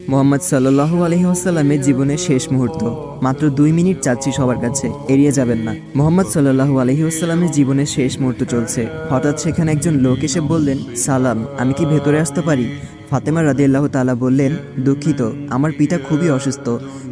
মোহাম্মদ সাল্লাহু আলহি আসাল্লামের জীবনের শেষ মুহূর্ত। মাত্র দুই মিনিট চাচ্ছি সবার কাছে। এড়িয়ে যাবেন না। মোহাম্মদ সাল্লাহু আলহি আসাল্লামের জীবনের শেষ মুহূর্ত চলছে। হঠাৎ সেখানে একজন লোক এসে বললেন, সালাম, আমি কি ভেতরে আসতে পারি? ফাতেমা রাদিল্লাহ তালা বললেন, দুঃখিত, আমার পিতা খুবই অসুস্থ।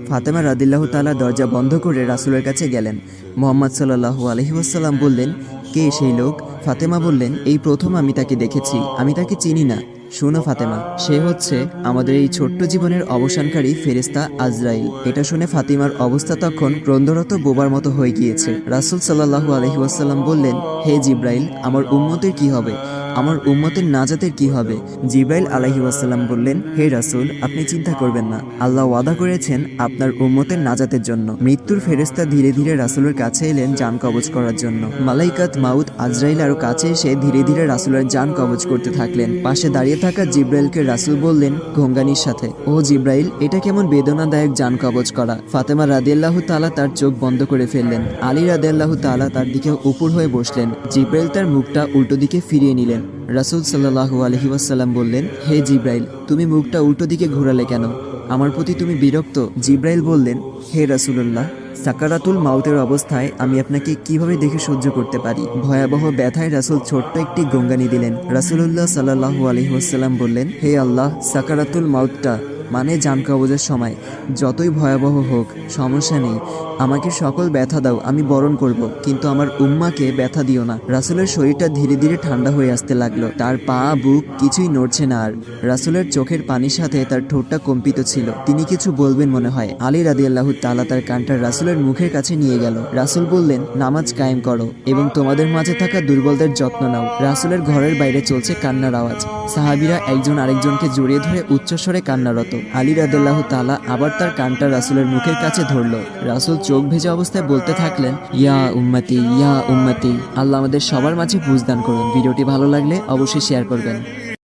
ফাতেমা রাদিল্লাহ তালা দরজা বন্ধ করে রাসুলের কাছে গেলেন। মোহাম্মদ সাল্লাহু আলহি আসাল্লাম বললেন, কে সেই লোক? ফাতেমা বললেন, এই প্রথম আমি তাকে দেখেছি, আমি তাকে চিনি না। শোনো ফাতেমা, সে হচ্ছে আমাদের এই ছোট্ট জীবনের অবসানকারী ফেরেস্তা আজরাইল। এটা শুনে ফাতিমার অবস্থা তখন ক্রন্দরত বোবার মতো হয়ে গিয়েছে। রাসুল সাল্লাহু আলহিউসাল্লাম বললেন, হে জিব্রাইল, আমার উন্মতের কি হবে? আমার উম্মতের নাজাতের কি হবে? জিব্রাইল আলাহি ওয়াসাল্লাম বললেন, হে রাসুল, আপনি চিন্তা করবেন না। আল্লাহ ওয়াদা করেছেন আপনার উম্মতের নাজাতের জন্য। মৃত্যুর ফেরেস্তা ধীরে ধীরে রাসুলের কাছে এলেন যান কবজ করার জন্য। মালাইকাত মাউদ আজরাইল আরও কাছে এসে ধীরে ধীরে রাসুলের যান কবজ করতে থাকলেন। পাশে দাঁড়িয়ে থাকা জিব্রাইলকে রাসুল বললেন, ঘঙ্গানির সাথে। ও জিব্রাইল, এটা কেমন বেদনাদায়ক যান কবজ করা। ফাতেমা রাদিয়াল্লাহু তালা তার চোখ বন্ধ করে ফেললেন। আলী রাদিয়াল্লাহু তালা তার দিকে উপর হয়ে বসলেন। জিব্রাইল তার মুখটা উল্টো দিকে ফিরিয়ে নিলেন। রাসুল সাল্লাহু আলহি ওয়াসাল্লাম বললেন, হে জিব্রাইল, তুমি মুখটা উল্টো দিকে ঘোরালে কেন? আমার প্রতি তুমি বিরক্ত? জিব্রাইল বললেন, হে রাসুলুল্লাহ, সাকারাতুল মাউতের অবস্থায় আমি আপনাকে কীভাবে দেখে সহ্য করতে পারি? ভয়াবহ ব্যথায় রাসুল ছোট্ট একটি গঙ্গানি দিলেন। রাসুলুল্লাহ সাল্লাহু আলহিহাসাল্লাম বললেন, হে আল্লাহ, সাকারাতুল মাউতটা মানে জান কবজের সময়। যতই ভয়াবহ হোক, সমস্যা নেই। আমাকে সকল ব্যথা দাও, আমি বরণ করব। কিন্তু আমার উম্মাকে ব্যথা দিও না। রাসুলের শরীরটা ধীরে ধীরে ঠান্ডা হয়ে আসতে লাগল। তার পা, বুক কিছুই নড়ছে না আর। রাসুলের চোখের পানির সাথে তার ঠোঁটটা কম্পিত ছিল। তিনি কিছু বলবেন মনে হয়। আলী রাদি আল্লাহ তালা তার কানটা রাসুলের মুখের কাছে নিয়ে গেল। রাসুল বললেন, নামাজ কায়েম করো এবং তোমাদের মাঝে থাকা দুর্বলদের যত্ন নাও। রাসুলের ঘরের বাইরে চলছে কান্নার আওয়াজ। সাহাবিরা একজন আরেকজনকে জড়িয়ে ধরে উচ্চস্বরে কান্নারত। আলী রাদুল্লাহ তালা আবার তার কানটা রাসুলের মুখের কাছে ধরল। রাসুল চোখ ভেজা অবস্থায় বলতে থাকলেন, ইয়া উম্মতি ইয়া উম্মতি, আল্লাহ আমাদের সবার মাঝে বুঝদান করুন। ভিডিওটি ভালো লাগলে অবশ্যই শেয়ার করবেন।